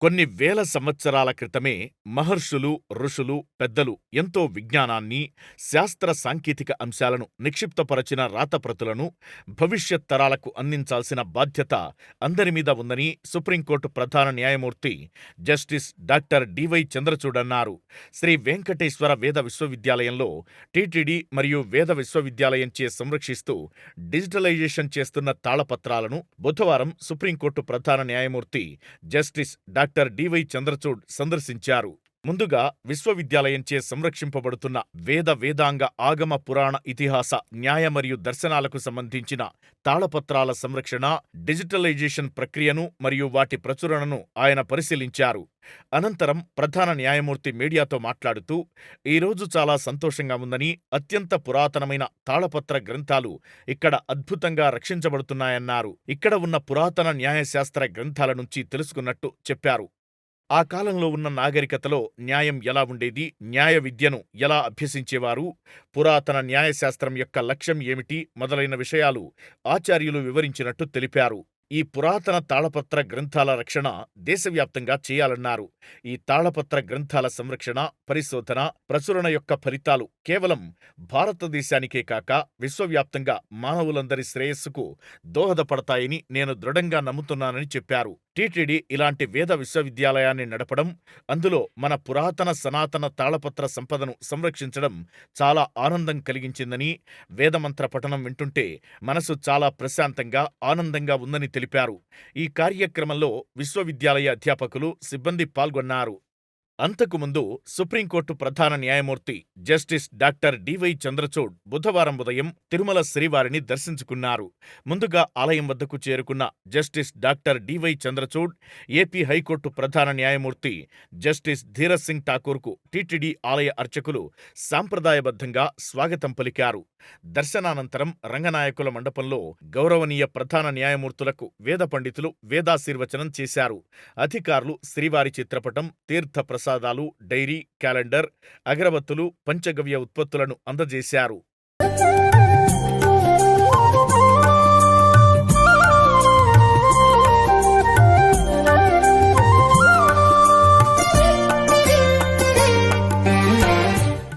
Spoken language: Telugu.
కొన్ని వేల సంవత్సరాల క్రితమే మహర్షులు, ఋషులు, పెద్దలు ఎంతో విజ్ఞానాన్ని, శాస్త్ర సాంకేతిక అంశాలను నిక్షిప్తపరచిన రాతప్రతులను భవిష్యత్ తరాలకు అందించాల్సిన బాధ్యత అందరిమీద ఉందని సుప్రీంకోర్టు ప్రధాన న్యాయమూర్తి జస్టిస్ డాక్టర్ డివై చంద్రచూడ్ అన్నారు. శ్రీ వెంకటేశ్వర వేద విశ్వవిద్యాలయంలో టిటిడి మరియు వేద విశ్వవిద్యాలయంచే సంరక్షిస్తూ డిజిటలైజేషన్ చేస్తున్న తాళపత్రాలను బుధవారం సుప్రీంకోర్టు ప్రధాన న్యాయమూర్తి justice doctor doctor D Y Chandrachud సందర్శించారు. ముందుగా విశ్వవిద్యాలయంచే సంరక్షింపబడుతున్న వేద వేదాంగ ఆగమ పురాణ ఇతిహాస న్యాయ మరియు దర్శనాలకు సంబంధించిన తాళపత్రాల సంరక్షణ, డిజిటలైజేషన్ ప్రక్రియను మరియు వాటి ప్రచురణను ఆయన పరిశీలించారు. అనంతరం ప్రధాన న్యాయమూర్తి మీడియాతో మాట్లాడుతూ ఈరోజు చాలా సంతోషంగా ఉందని, అత్యంత పురాతనమైన తాళపత్ర గ్రంథాలు ఇక్కడ అద్భుతంగా రక్షించబడుతున్నాయన్నారు. ఇక్కడ ఉన్న పురాతన న్యాయశాస్త్ర గ్రంథాల నుంచి తెలుసుకున్నట్టు చెప్పారు. ఆ కాలంలో ఉన్న నాగరికతలో న్యాయం ఎలా ఉండేది, న్యాయ విద్యను ఎలా అభ్యసించేవారు, పురాతన న్యాయశాస్త్రం యొక్క లక్ష్యం ఏమిటి మొదలైన విషయాలు ఆచార్యులు వివరించినట్టు తెలిపారు. ఈ పురాతన తాళపత్ర గ్రంథాల రక్షణ దేశవ్యాప్తంగా చేయాలన్నారు. ఈ తాళపత్ర గ్రంథాల సంరక్షణ, పరిశోధన, ప్రచురణ యొక్క ఫలితాలు కేవలం భారతదేశానికే కాక విశ్వవ్యాప్తంగా మానవులందరి శ్రేయస్సుకు దోహదపడతాయని నేను దృఢంగా నమ్ముతున్నానని చెప్పారు. టిటిడి ఇలాంటి వేద విశ్వవిద్యాలయాన్ని నడపడం, అందులో మన పురాతన సనాతన తాళపత్ర సంపదను సంరక్షించడం చాలా ఆనందం కలిగించిందని, వేదమంత్ర పఠనం వింటుంటే మనసు చాలా ప్రశాంతంగా, ఆనందంగా ఉందని తెలిపారు. ఈ కార్యక్రమంలో విశ్వవిద్యాలయ అధ్యాపకులు, సిబ్బంది పాల్గొన్నారు. అంతకుముందు సుప్రీంకోర్టు ప్రధాన న్యాయమూర్తి జస్టిస్ డాక్టర్ డివై చంద్రచూడ్ బుధవారం ఉదయం తిరుమల శ్రీవారిని దర్శించుకున్నారు. ముందుగా ఆలయం వద్దకు చేరుకున్న justice doctor D Y Chandrachud, AP high court ప్రధాన న్యాయమూర్తి జస్టిస్ ధీరజ్ సింగ్ ఠాకూర్కు టీటీడీ ఆలయ అర్చకులు సాంప్రదాయబద్ధంగా స్వాగతం పలికారు. దర్శనానంతరం రంగనాయకుల మండపంలో గౌరవనీయ ప్రధాన న్యాయమూర్తులకు వేద పండితులు వేదాశీర్వచనం చేశారు. అధికారులు శ్రీవారి చిత్రపటం, తీర్థ ప్రసాదాలు, డైరీ, క్యాలెండర్, అగరబత్తులు, పంచగవ్య ఉత్పత్తులను అందజేశారు.